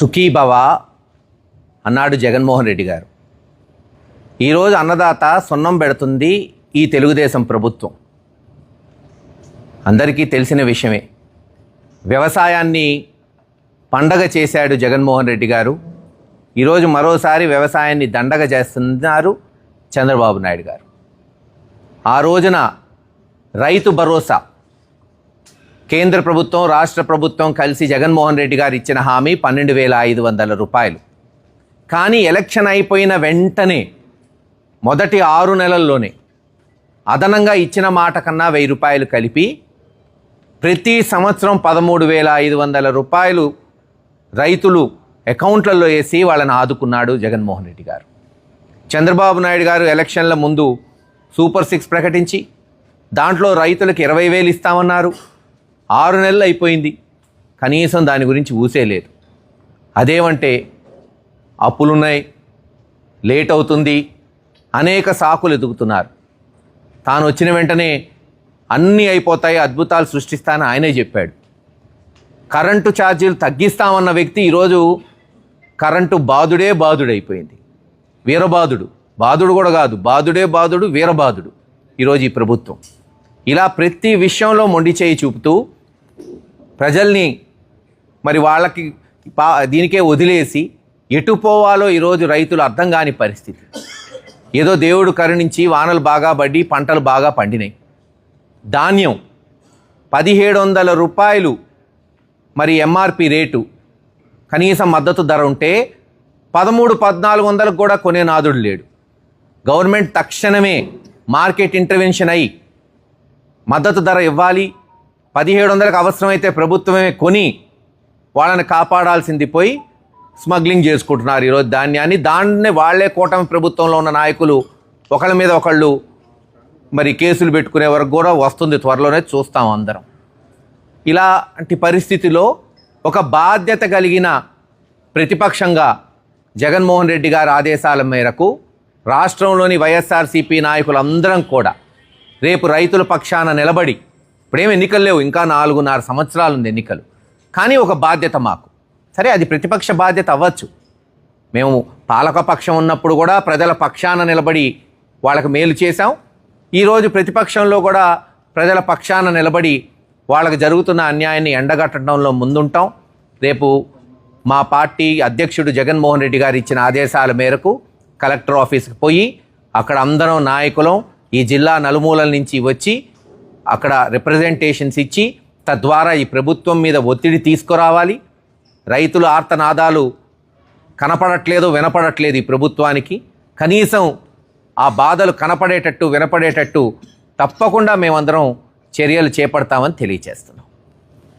సుఖీభవ అన్నాడు జగన్మోహన్ రెడ్డి గారు. ఈరోజు అన్నదాత సున్నం పెడుతుంది ఈ తెలుగుదేశం ప్రభుత్వం. అందరికీ తెలిసిన విషయమే. వ్యవసాయాన్ని పండగ చేశాడు జగన్మోహన్ రెడ్డి గారు. ఈరోజు మరోసారి వ్యవసాయాన్ని దండగ చేస్తున్నారు చంద్రబాబు నాయుడు గారు. ఆ రోజున రైతు భరోసా కేంద్ర ప్రభుత్వం రాష్ట్ర ప్రభుత్వం కలిసి జగన్మోహన్ రెడ్డి గారు ఇచ్చిన హామీ పన్నెండు వేల ఐదు వందల రూపాయలు. కానీ ఎలక్షన్ అయిపోయిన వెంటనే మొదటి ఆరు నెలల్లోనే అదనంగా ఇచ్చిన మాట కన్నా వెయ్యి రూపాయలు కలిపి ప్రతి సంవత్సరం పదమూడు వేల ఐదు వందల రూపాయలు రైతులు అకౌంట్లలో వేసి వాళ్ళని ఆదుకున్నాడు జగన్మోహన్ రెడ్డి గారు. చంద్రబాబు నాయుడు గారు ఎలక్షన్ల ముందు సూపర్ సిక్స్ ప్రకటించి దాంట్లో రైతులకు ఇరవై వేలు ఇస్తామన్నారు. ఆరు నెలలు అయిపోయింది. కనీసం దాని గురించి ఊసే లేదు. అదేమంటే అప్పులున్నాయి లేట్ అవుతుంది అనేక సాకులు ఎదుగుతున్నారు. తాను వచ్చిన వెంటనే అన్నీ అయిపోతాయి అద్భుతాలు సృష్టిస్తానని ఆయనే చెప్పాడు. కరెంటు ఛార్జీలు తగ్గిస్తామన్న వ్యక్తి ఈరోజు కరెంటు బాధుడే బాధుడైపోయింది. వీరబాధుడు. బాధుడు కూడా కాదు బాధుడే బాధుడు వీరబాధుడు ఈరోజు ఈ ప్రభుత్వం. ఇలా ప్రతి విషయంలో మొండి చేయి చూపుతూ ప్రజల్ని మరి వాళ్ళకి పా దీనికే వదిలేసి ఎటు పోవాలో ఈరోజు రైతులు అర్థం కాని పరిస్థితి. ఏదో దేవుడు కరుణించి వానలు బాగా పడి పంటలు బాగా పండినాయి. ధాన్యం పదిహేడు వందల రూపాయలు మరి ఎంఆర్పి రేటు. కనీసం మద్దతు ధర ఉంటే పదమూడు పద్నాలుగు వందలకు కూడా కొనే నాదుడు లేడు. గవర్నమెంట్ తక్షణమే మార్కెట్ ఇంటర్వెన్షన్ అయి మద్దతు ధర ఇవ్వాలి పదిహేడు వందలకు అవసరమైతే ప్రభుత్వమే కొని వాళ్ళని కాపాడాల్సింది పోయి స్మగ్లింగ్ చేసుకుంటున్నారు ఈరోజు ధాన్యాన్ని. దాన్ని వాళ్ళే కూటమి ప్రభుత్వంలో ఉన్న నాయకులు ఒకళ్ళ మీద ఒకళ్ళు మరి కేసులు పెట్టుకునే వరకు కూడా వస్తుంది త్వరలోనే చూస్తాం అందరం. ఇలాంటి పరిస్థితిలో ఒక బాధ్యత కలిగిన ప్రతిపక్షంగా జగన్మోహన్ రెడ్డి గారి ఆదేశాల మేరకు రాష్ట్రంలోని వైఎస్ఆర్సీపీ నాయకులందరం కూడా రేపు రైతుల పక్షాన నిలబడి ఇప్పుడేం ఎన్నికలు లేవు ఇంకా నాలుగున్నర సంవత్సరాలు ఉంది ఎన్నికలు. కానీ ఒక బాధ్యత మాకు. సరే అది ప్రతిపక్ష బాధ్యత అవ్వచ్చు. మేము పాలకపక్షం ఉన్నప్పుడు కూడా ప్రజల పక్షాన నిలబడి వాళ్ళకి మేలు చేశాం. ఈరోజు ప్రతిపక్షంలో కూడా ప్రజల పక్షాన నిలబడి వాళ్ళకి జరుగుతున్న అన్యాయాన్ని ఎండగట్టడంలో ముందుంటాం. రేపు మా పార్టీ అధ్యక్షుడు జగన్మోహన్ రెడ్డి గారు ఇచ్చిన ఆదేశాల మేరకు కలెక్టర్ ఆఫీస్కి పోయి అక్కడ అందరం నాయకులం ఈ జిల్లా నలుమూలల నుంచి వచ్చి అక్కడ రిప్రజెంటేషన్స్ ఇచ్చి తద్వారా ఈ ప్రభుత్వం మీద ఒత్తిడి తీసుకురావాలి. రైతుల ఆర్తనాదాలు కనపడట్లేదు వినపడట్లేదు ఈ ప్రభుత్వానికి. కనీసం ఆ బాధలు కనపడేటట్టు వినపడేటట్టు తప్పకుండా మేమందరం చర్యలు చేపడతామని తెలియచేస్తున్నాం